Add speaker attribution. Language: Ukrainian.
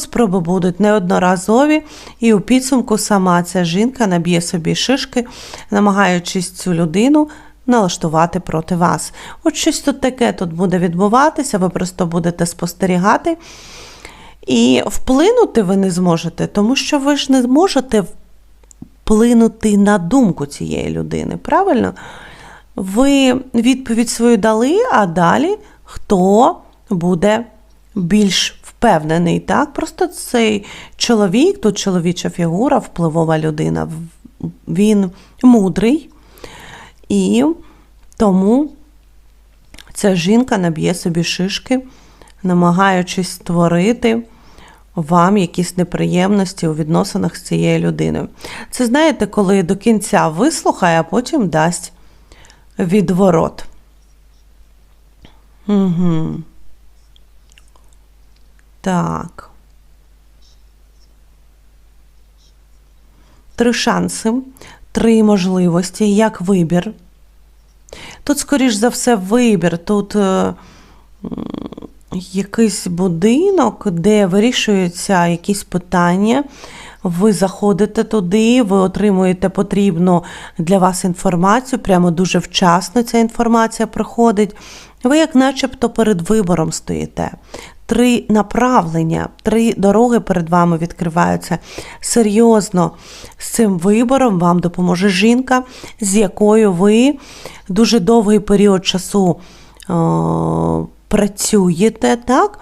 Speaker 1: Спроби будуть неодноразові, і у підсумку сама ця жінка наб'є собі шишки, намагаючись цю людину налаштувати проти вас. От щось тут таке тут буде відбуватися, ви просто будете спостерігати. І вплинути ви не зможете, тому що ви ж не зможете вплинути на думку цієї людини. Правильно? Ви відповідь свою дали, а далі хто буде більш впевнений. Так? Просто цей чоловік, тут чоловіча фігура, впливова людина, він мудрий, і тому ця жінка наб'є собі шишки, намагаючись створити вам якісь неприємності у відносинах з цією людиною. Це знаєте, коли до кінця вислухає, а потім дасть відворот. Угу. Так. Три шанси, три можливості, як вибір. Тут, скоріш за все, вибір. Тут е, якийсь будинок, де вирішуються якісь питання. Ви заходите туди, ви отримуєте потрібну для вас інформацію, прямо дуже вчасно ця інформація приходить. Ви, як начебто, перед вибором стоїте. Три направлення, три дороги перед вами відкриваються. Серйозно, з цим вибором вам допоможе жінка, з якою ви дуже довгий період часу о, працюєте, так?